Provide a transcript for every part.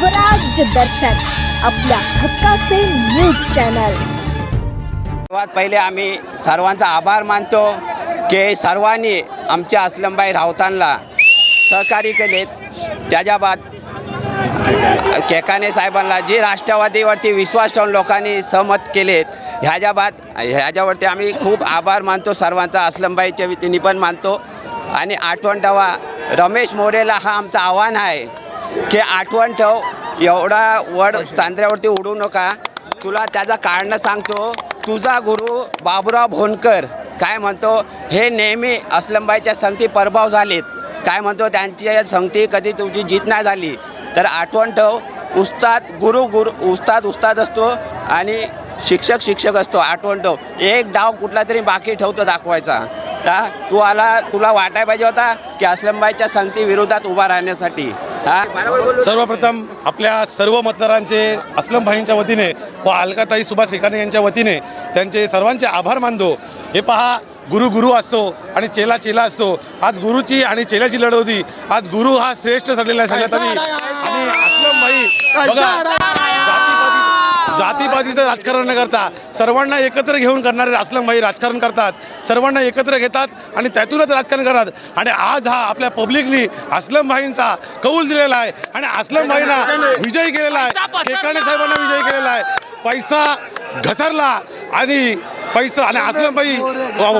स्वराज्य दर्शन आपल्या हक्काचे न्यूज चॅनल. सर्वात पहिले आम्ही सर्वांचा आभार मानतो की सर्वांनी आमच्या असलमबाई राऊतांना सहकार्य केलेत त्याच्या बाद केकाने साहेबांना जे राष्ट्रवादीवरती विश्वास ठेवून लोकांनी सहमत केलेत ह्याच्या बाद ह्याच्यावरती आम्ही खूप आभार मानतो. सर्वांचा असलमबाईच्या वतीने पण मानतो. आणि आठवण ठेवा रमेश मोरेला हा आमचं आव्हान आहे. की आठवण ठेव एवढा वड चांद्र्यावरती उडू नका. तुला त्याचं कारणं सांगतो. तुझा गुरु बाबुराव भोनकर काय म्हणतो हे नेहमी असलमबाईच्या संगती प्रभाव झालेत. काय म्हणतो त्यांची संगती कधी तुझी जीत नाही झाली. तर आठवण ठेव उस्ताद गुरु गुरु उस्ताद उस्ताद असतो आणि शिक्षक शिक्षक असतो. आठवण ठेव. एक डाव कुठला तरी बाकी ठेवतो दाखवायचा. हा तू आला तुला वाटाय पाहिजे होता की असलमबाईच्या संगती विरोधात उभा राहण्यासाठी. सर्वप्रथम आपल्या सर्व मतदारांचे असलम भाईंच्या वतीने व अलकाताई सुभाष एकाने यांच्या वतीने त्यांचे सर्वांचे आभार मानतो. हे पहा गुरु गुरु असतो आणि चेला चेला असतो. आज गुरुची आणि चेल्याची लढ होती. आज गुरु हा श्रेष्ठ ठरलेला आहे सगळ्यात आधी. आणि असलम भाई बघा जातीपातीचं राजकारण न करता सर्वांना एकत्र घेऊन करणारे असलम भाई राजकारण करतात. सर्वांना एकत्र घेतात आणि त्यातूनच राजकारण करतात. आणि आज हा आपल्या पब्लिकनी असलम भाईंचा कौल दिलेला आहे. आणि असलम भाईंना विजयी केलेला आहे. केकाणे साहेबांना विजयी केलेला आहे. पैसा घसरला आणि पैसा आणि असलं भाई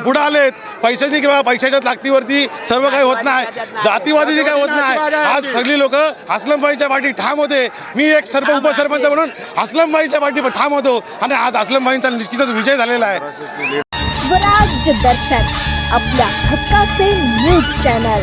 पुढं आलेत. पैशानी किंवा पैशाच्या ताकदीवरती सर्व काही होत नाही. जातीवादीने काही होत नाही. आज सगळी लोक असलमबाईच्या पाठी ठाम होते. मी एक सर्व उपसरपंच म्हणून असलमबाईच्या पाठी ठाम होतो. आणि आज असलमबाईंचा निश्चितच विजय झालेला आहे. स्वराज्य दर्शन आपल्या हक्काचे न्यूज चॅनल.